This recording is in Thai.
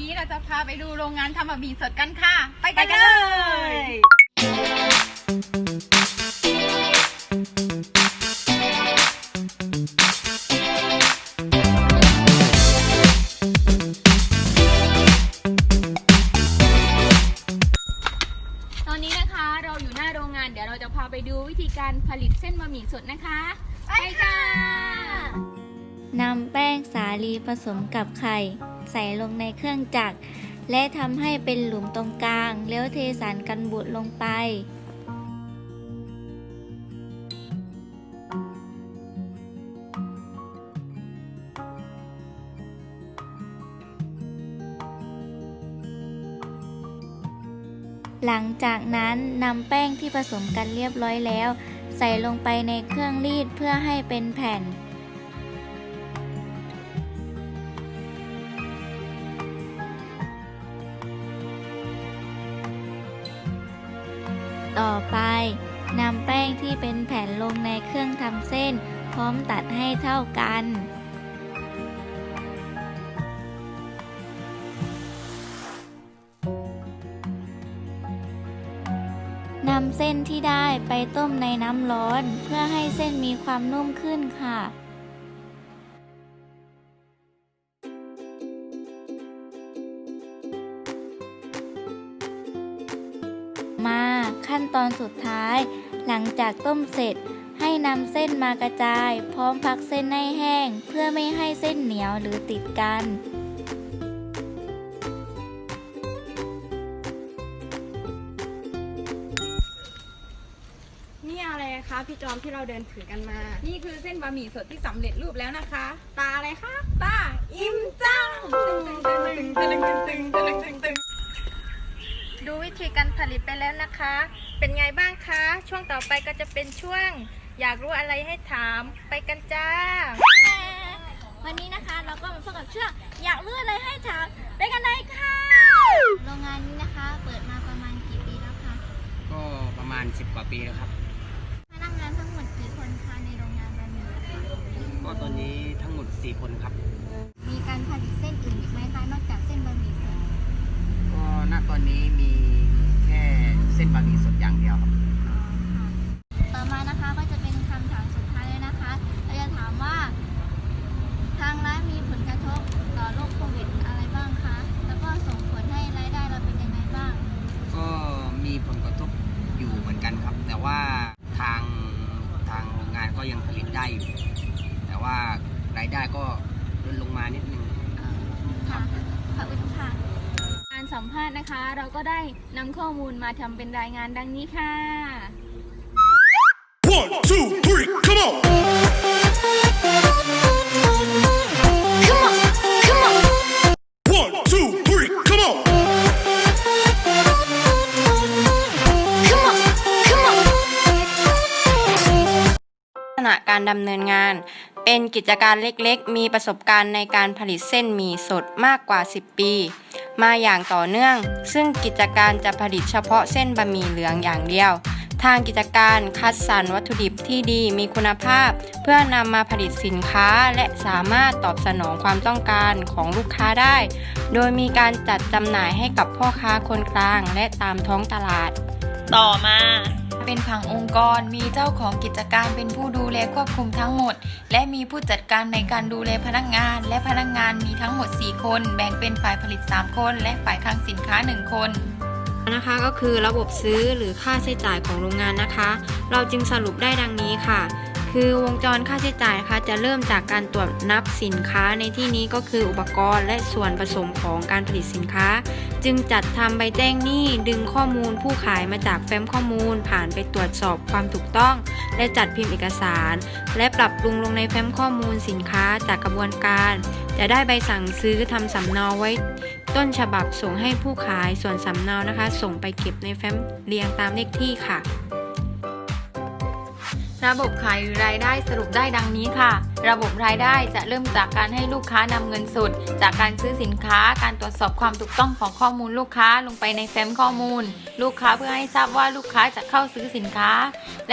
นี้เราจะพาไปดูโรงงานทำบะหมี่สดกันค่ะไปไปกันเลย ตอนนี้นะคะเราอยู่หน้าโรงงานเดี๋ยวเราจะพาไปดูวิธีการผลิตเส้นบะหมี่สดนะคะ ไปค่ะ นำแป้งสาลีผสมกับไข่ ใส่ลงในเครื่องจักร และทำให้เป็นหลุมตรงกลาง แล้วเทสารกันบูดลงไป หลังจากนั้นนำแป้งที่ผสมกันเรียบร้อยแล้ว ใส่ลงไปในเครื่องรีดเพื่อให้เป็นแผ่น ต่อไปนำแป้งที่เป็นแผ่นลงในเครื่องทำเส้น พร้อมตัดให้เท่ากัน นำเส้นที่ได้ไปต้มในน้ำร้อน เพื่อให้เส้นมีความนุ่มขึ้นค่ะ ขั้นตอนสุดท้าย หลังจากต้มเสร็จ ให้นำเส้นมากระจาย พร้อมพักเส้นให้แห้ง เพื่อไม่ให้เส้นเหนียวหรือติดกัน นี่อะไรคะพี่จอมที่เราเดินถือกันมา นี่คือเส้นบะหมี่สดที่สำเร็จรูปแล้วนะคะ ตาอะไรคะ ตา อิ่มจัง ตึงตึงตึงตึงตึงตึงตึงตึง ดูวิธีการผลิตไปแล้วนะคะ เป็นไงบ้างคะ ช่วงต่อไปก็จะเป็นช่วง อยากรู้อะไรให้ถามไปกันจ้า วันนี้นะคะเราก็มาพบกับช่วงอยากรู้อะไรให้ถามไปกันเลยค่ะ โรงงานนี้นะคะ เปิดมาประมาณกี่ปีแล้วคะก็ประมาณ 10 กว่าปีแล้วครับ พนักงานทั้งหมดกี่คนคะในโรงงานบะหมี่คะก็ตอนนี้ทั้งหมด 4 คนครับ มีการผลิตเส้นอื่นอีกไหมคะนอกจากเส้นบะหมี่สดก็ณตอนนี้มีแค่เส้นบะหมี่สดอย่างเดียวครับ อ๋อค่ะต่อมานะคะก็จะเป็นคำถามสุดท้ายเลยนะคะเราจะถามว่า ทางร้านมีผลกระทบต่อโรคโควิดอะไรบ้างคะ แล้วก็ส่งผลให้รายได้เราเป็นยังไงบ้าง ก็มีผลกระทบอยู่เหมือนกันครับ แต่ว่าทางทางโรงงานก็ยังผลิตได้อยู่ แต่ว่ารายได้ก็ลดลงมานิดนึง ค่ะขอบคุณค่ะ การ สัมภาษณ์นะคะ เราก็ได้นำข้อมูลมาทำเป็นรายงานดังนี้ค่ะ One, two, three, come on! One, two, three, come on! ลักษณะการดำเนินงาน เป็นกิจการเล็กๆ มีประสบการณ์ในการผลิตเส้นหมี่สดมากกว่า 10 ปี มาอย่างต่อเนื่อง ซึ่งกิจการจะผลิตเฉพาะเส้นบะหมี่เหลืองอย่างเดียว ทางกิจการคัดสรรวัตถุดิบที่ดีมีคุณภาพ เพื่อนำมาผลิตสินค้าและสามารถตอบสนองความต้องการของลูกค้าได้ โดยมีการจัดจำหน่ายให้กับพ่อค้าคนกลางและตามท้องตลาด ต่อมา เป็นผังองค์กรมีเจ้าของกิจการเป็นผู้ดูแลควบคุมทั้งหมด และมีผู้จัดการในการดูแลพนักงาน และพนักงานมีทั้งหมด 4 คน แบ่งเป็นฝ่ายผลิต 3 คน และฝ่ายคลังสินค้า 1 คนนะคะก็คือระบบซื้อหรือค่าใช้จ่ายของโรงงานนะคะ เราจึงสรุปได้ดังนี้ค่ะ คือวงจรค่าใช้จ่ายนะคะจะเริ่มจากการตรวจนับสินค้าในที่นี้ก็คืออุปกรณ์และส่วนผสมของการผลิตสินค้า จึงจัดทำใบแจ้งหนี้ดึงข้อมูลผู้ขายมาจากแฟ้มข้อมูล ผ่านไปตรวจสอบความถูกต้อง และจัดพิมพ์เอกสาร และปรับปรุงลงในแฟ้มข้อมูลสินค้าจากกระบวนการ จะได้ใบสั่งซื้อทำสำเนาไว้ ต้นฉบับส่งให้ผู้ขายส่วนสำเนานะคะ ส่งไปเก็บในแฟ้มเรียงตามเลขที่ค่ะ ระบบขายหรือรายได้สรุปได้ดังนี้ค่ะ ระบบรายได้จะเริ่มจากการให้ลูกค้านำเงินสดจากการซื้อสินค้า การตรวจสอบความถูกต้องของข้อมูลลูกค้าลงไปในแฟ้มข้อมูล ลูกค้าเพื่อให้ทราบว่าลูกค้าจะเข้าซื้อสินค้าและ